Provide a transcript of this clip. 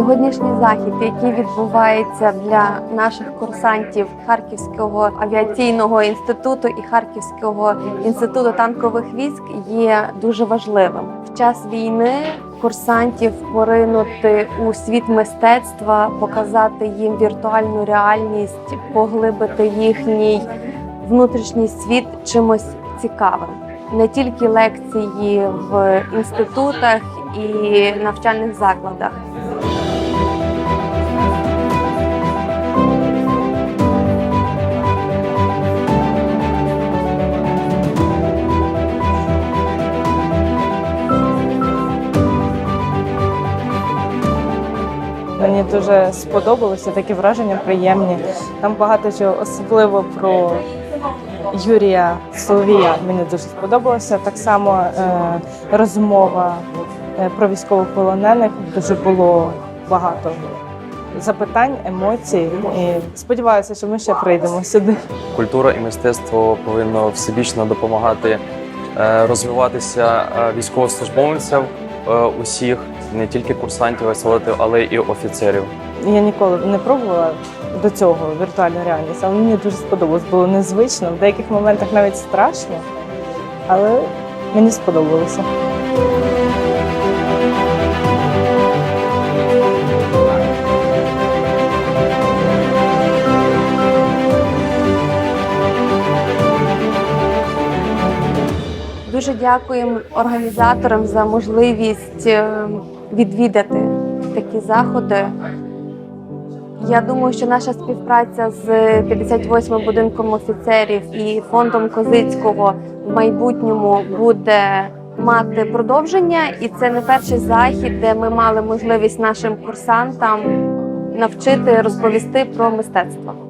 Сьогоднішній захід, який відбувається для наших курсантів Харківського авіаційного інституту і Харківського інституту танкових військ, є дуже важливим. В час війни курсантів поринути у світ мистецтва, показати їм віртуальну реальність, поглибити їхній внутрішній світ чимось цікавим. Не тільки лекції в інститутах і навчальних закладах. Дуже сподобалося такі враження приємні. Там багато чого, особливо про Юрія Соловія. Мені дуже сподобалося. Так само е, розмова е, про військовополонених дуже було багато запитань, емоцій. І сподіваюся, що ми ще прийдемо сюди. Культура і мистецтво повинно всебічно допомагати е, розвиватися військовослужбовцям усіх, не тільки курсантів, веселити, але і офіцерів. Я ніколи не пробувала до цього віртуальну реальність, але мені дуже сподобалось. Було незвично, в деяких моментах навіть страшно, але мені сподобалося. Дуже дякуємо організаторам за можливість е, відвідати такі заходи. Я думаю, що наша співпраця з 58 будинком офіцерів і фондом Козицького в майбутньому буде мати продовження, і це не перший захід, де ми мали можливість нашим курсантам навчити розповісти про мистецтво.